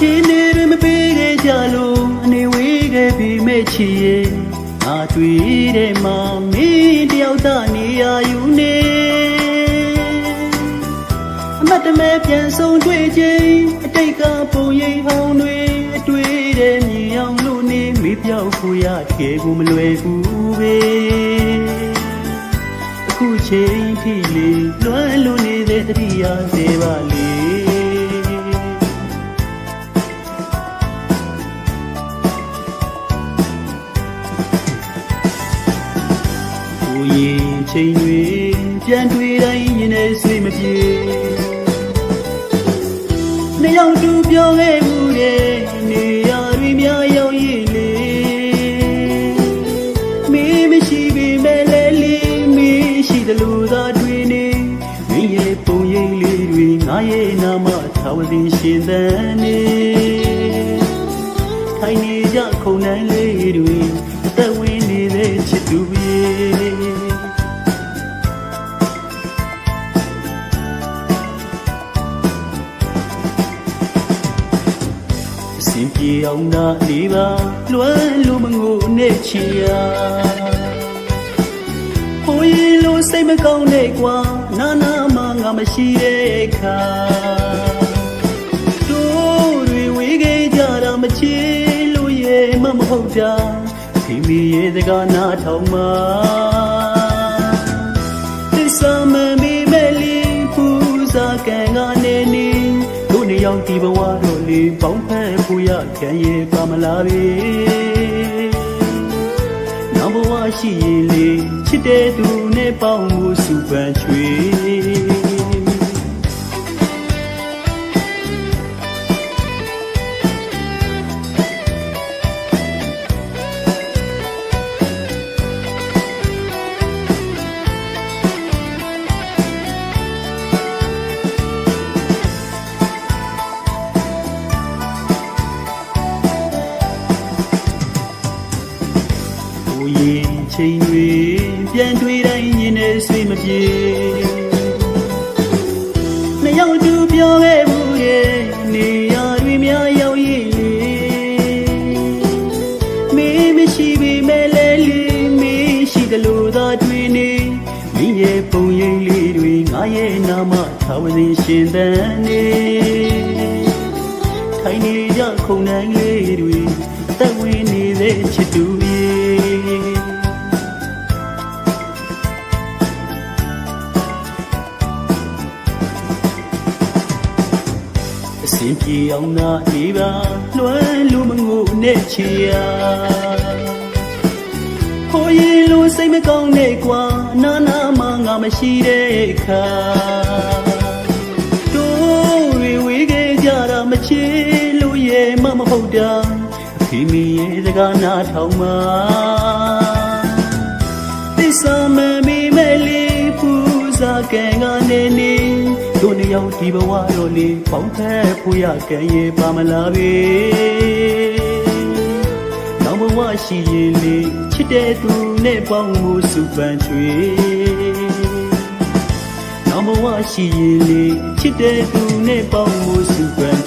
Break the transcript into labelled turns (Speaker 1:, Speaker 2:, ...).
Speaker 1: ချင်းနေရမပေးခဲ့ကြလို့အနေဝေးခဲ့ပြီမဲ့ချီရဲ့ငါတွေ့တဲ့မမင်းတယောက်သားနေရယူနေအမတ်တမဲပြန်ဆုံးတွေ့ချင်းအတိတ်ကပုံရိပ်ဟောင်းတွေအတွေ့တဲ့မြင်အောင်လို့နေမေးပြောက်ဖို့ရခဲ့ကိုမလွယ်ဘူးပဲအခုချိန်ထိလေလွမ်းလို့နေတဲ့တတိယသေးပါလေ ရင်ချိန်တွေပြန်တွေ့တိုင်းရင်ထဲဆွေးမပြေနှစ်ယောက်တူပြောခဲ့မှုတဲ့နေရာတွေများရောက်ရည်လေမင်းမရှိပေမဲ့လည်းလေးမင်းရှိတယ်လို့သာတွေ့နေမင်းရဲ့ပုံရိပ်လေးတွေငါရဲ့နာမသာဝတိရှင်သန်နေထိုင်နေကြခုံနိုင်လေးတွေအသက်ဝင်နေတဲ့ချစ်သူပြေ ပြေအောင်သာလေးပါလွမ်းလို့မငိုနဲ့ချီယာဟိုရင်လို့စိတ်မကောင်းနဲ့ကွာနာနာမှငါမရှိတဲ့အခါတို့တွေဝေးခဲ့ကြတာမချေလို့ရဲ့မမဟုတ်တာဒီမီရဲ့စကားနာထောင်မှာသစ္ရောက်ဒီဘဝတော့လေပေါင်းဖက်ဖို့ရခံရဲ့ပါမလားပဲနောက်ဘဝရှိရင်လေချစ်တဲ့သူနဲ့ပေါင်းမှုစုပန်ချွေ ရင်ချိန်တွေပြန်တွေ့တိုင်းရင်ထဲဆွေးမပြေနှစ်ယောက်တူပြောခဲ့ဘူးရဲ့နေရာတွေများရောက်ရည်လေမင်းမရှိပေမဲ့လည်းလေမင်းရှိတယ်လို့သာတွေ့နေမင်းရဲ့ပုံရိပ်လေးတွေငါရဲ့နာမသာဝတိရှင်သန်နေထိုင်နေကြခုံနိုင်လေးတွေသက်ဝင်နေတဲ့ချစ်သူရဲ့ စင်ပြေအောင်သာအေးပါလွမ်းလို့မငိုနဲ့ချီယာဟိုရင်လို့စိတ်မကောင်းနဲ့ကွာနာနာမှငါမရှိတဲ့အခါတို့တွေဝေးခဲ့ကြတာမချေလို့ရဲ့မမဟုတ်တာအဖေမီရဲ့စကားနာထောင်မှာသစ္စာမမီမဲ့လေးပူဇာကံကနေနေတို့နှစ် ယောက်ဒီဘဝတော့လေပေါင်းဖက်ဖို့ရကံရဲ့ပါမလားပဲနောက်ဘဝရှိရင်လေချစ်တဲ့သူနဲ့ပေါင်းမှုစုပန်ချွေနောက်ဘဝရှိရင်လေချစ်တဲ့သူနဲ့ပေါင်းမှုစုပန်